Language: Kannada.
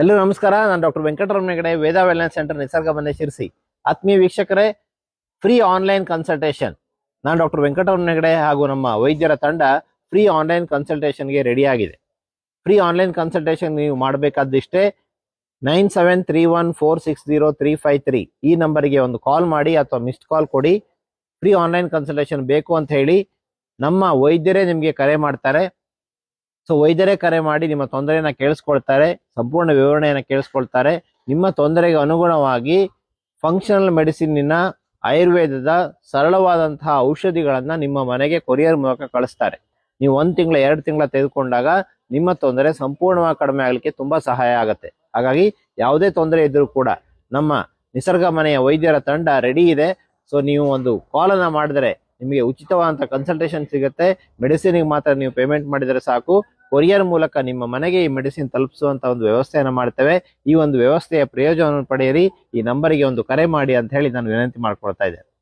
ಎಲ್ಲರಿಗೂ ನಮಸ್ಕಾರ. ನಾನು doctor Venkataramana Hegde, Veda wellness centre Nisarga ಬಂದೆ ಶಿರ್ಸಿ. ಆತ್ಮೀಯ ವೀಕ್ಷಕರೇ ಫ್ರೀ ಆನ್ಲೈನ್ ಕನ್ಸಲ್ಟೇಷನ್ ನಾನು ಡಾಕ್ಟರ್ ವೆಂಕಟರಮಣ ಹೆಗಡೆ ಹಾಗೂ ನಮ್ಮ ವೈದ್ಯರ ತಂಡ ಫ್ರೀ ಆನ್ಲೈನ್ ಕನ್ಸಲ್ಟೇಷನ್ಗೆ ರೆಡಿ ಆಗಿದೆ. ಫ್ರೀ ಆನ್ಲೈನ್ ಕನ್ಸಲ್ಟೇಷನ್ ನೀವು ಮಾಡಬೇಕಾದಿಷ್ಟೇ nine seven three one four six zero three five three ಈ ನಂಬರಿಗೆ ಒಂದು ಕಾಲ್ ಮಾಡಿ ಅಥವಾ ಮಿಸ್ಡ್ ಕಾಲ್ ಕೊಡಿ. ಫ್ರೀ ಆನ್ಲೈನ್ ಕನ್ಸಲ್ಟೇಷನ್ ಬೇಕು ಅಂತ ಹೇಳಿ ನಮ್ಮ ವೈದ್ಯರೇ ನಿಮಗೆ ಕರೆ ಮಾಡ್ತಾರೆ. ಸೊ ವೈದ್ಯರೇ ಕರೆ ಮಾಡಿ ನಿಮ್ಮ ತೊಂದರೆಯನ್ನ ಕೇಳಿಸ್ಕೊಳ್ತಾರೆ, ಸಂಪೂರ್ಣ ವಿವರಣೆಯನ್ನ ಕೇಳಿಸ್ಕೊಳ್ತಾರೆ. ನಿಮ್ಮ ತೊಂದರೆಗೆ ಅನುಗುಣವಾಗಿ ಫಂಕ್ಷನಲ್ ಮೆಡಿಸಿನ್ನಿನ ಆಯುರ್ವೇದದ ಸರಳವಾದಂತಹ ಔಷಧಿಗಳನ್ನ ನಿಮ್ಮ ಮನೆಗೆ ಕೊರಿಯರ್ ಮೂಲಕ ಕಳಿಸ್ತಾರೆ. ನೀವು ಒಂದ್ ತಿಂಗಳ, ಎರಡು ತಿಂಗಳ ತೆಗೆದುಕೊಂಡಾಗ ನಿಮ್ಮ ತೊಂದರೆ ಸಂಪೂರ್ಣವಾಗಿ ಕಡಿಮೆ ಆಗಲಿಕ್ಕೆ ತುಂಬಾ ಸಹಾಯ ಆಗುತ್ತೆ. ಹಾಗಾಗಿ ಯಾವುದೇ ತೊಂದರೆ ಇದ್ರೂ ಕೂಡ ನಮ್ಮ ನಿಸರ್ಗ ಮನೆಯ ವೈದ್ಯರ ತಂಡ ರೆಡಿ ಇದೆ. ಸೊ ನೀವು ಒಂದು ಕಾಲನ್ನ ಮಾಡಿದ್ರೆ ನಿಮಗೆ ಉಚಿತವಾದಂಥ ಕನ್ಸಲ್ಟೇಷನ್ ಸಿಗುತ್ತೆ. ಮೆಡಿಸಿನಿಗೆ ಮಾತ್ರ ನೀವು ಪೇಮೆಂಟ್ ಮಾಡಿದರೆ ಸಾಕು. ಕೊರಿಯರ್ ಮೂಲಕ ನಿಮ್ಮ ಮನೆಗೆ ಈ ಮೆಡಿಸಿನ್ ತಲುಪಿಸುವಂತ ಒಂದು ವ್ಯವಸ್ಥೆಯನ್ನು ಮಾಡ್ತೇವೆ. ಈ ಒಂದು ವ್ಯವಸ್ಥೆಯ ಪ್ರಯೋಜನವನ್ನು ಪಡೆಯಿರಿ. ಈ ನಂಬರಿಗೆ ಒಂದು ಕರೆ ಮಾಡಿ ಅಂತ ಹೇಳಿ ನಾನು ವಿನಂತಿ ಮಾಡ್ಕೊಳ್ತಾ ಇದ್ದೇನೆ.